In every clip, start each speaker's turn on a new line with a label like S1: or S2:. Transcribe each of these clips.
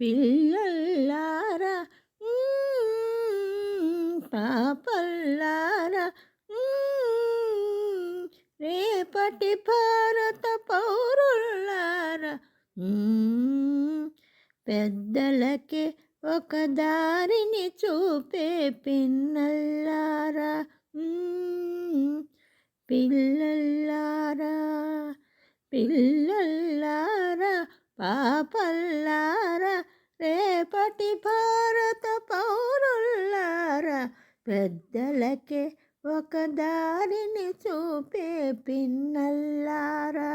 S1: పిల్లల్లారా పాపల్లారా రేపటి భారత పౌరులారా పెద్దలకే ఒక దారిని చూపే పిన్నల్లారా పిల్లల్లారా పిల్లల్లారా పాపల్లారా. రేపటి భారత పౌరుల్లారా పెద్దలకే ఒక దారిని చూపే పిన్నల్లారా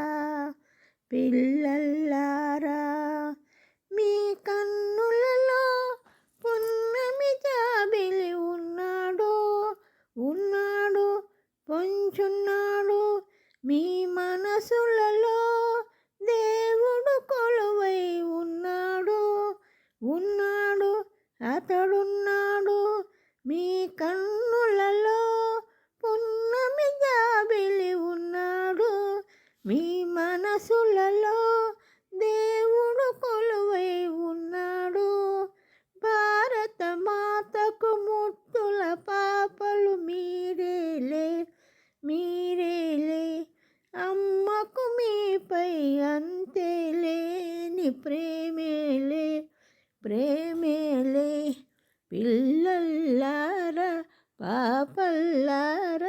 S1: పిల్లల్లారా. మీ కన్నులలో పున్నమి జాబిలి ఉన్నాడు ఉన్నాడు పొంచున్నాడు. మీ మనసులలో దేవుడు కొలువై ఉన్నాడు. ఉన్నాడు అతడున్నాడు. మీ కన్నులలో పున్నమి జాబిలి ఉన్నాడు. మీ మనసులలో దేవుడు కొలువై ఉన్నాడు. భారత మాతకు ముట్టుల పాపలు మీరేలే మీరేలే. అమ్మకు మీపై అంతే లేని ప్రేమేలే. ప్రేమేలే పిల్లల్లారా పాపల్లార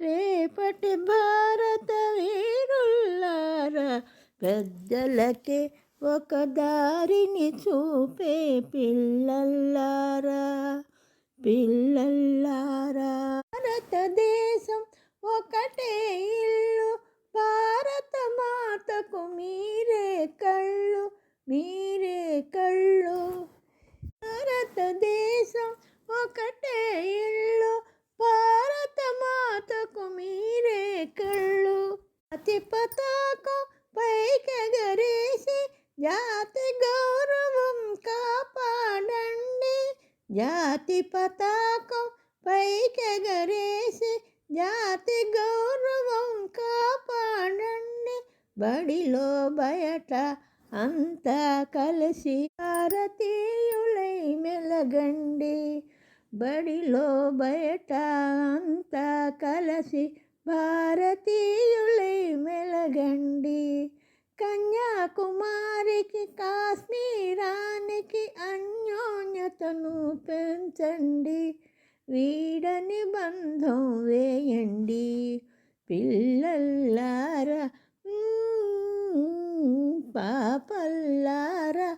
S1: రేపటి భారత వీరుల్లార పెద్దలకే ఒక దారిని చూపే పిల్లల్లారా. భారతదేశం ఒకటే ఇల్లు భారత మాతకు మీరే కళ్ళు. అతి పతాకం పైకెగరేసి జాతి గౌరవం కాపాడండి. జాతి పతాకం పైకెగరేసి జాతి గౌరవం కాపాడండి. బడిలో బయట అంతా కలిసి భారతీయుడు మెలగండి. బడిలో బయట అంతా కలసి భారతీయులై మెలగండి. కన్యాకుమారికి కాశ్మీరానికి అన్యోన్యతను పెంచండి. వీడని బంధం వేయండి. పిల్లల్లారా పాపల్లారా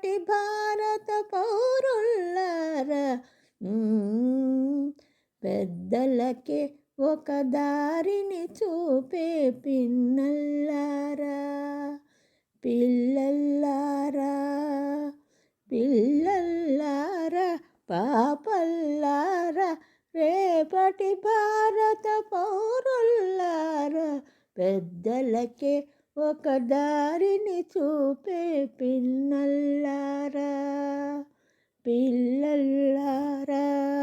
S1: నాటి భారత పౌరుల్లారా పెద్దలకే ఒక దారిని చూపే పిన్నల్లారా పిల్లల్లారా పిల్లల్లారా పాపల్లారా రేపటి భారత పౌరుల్లారా పెద్దలకే ఒక దారిని చూపే పిన్నల్లారా పిల్లల్లారా.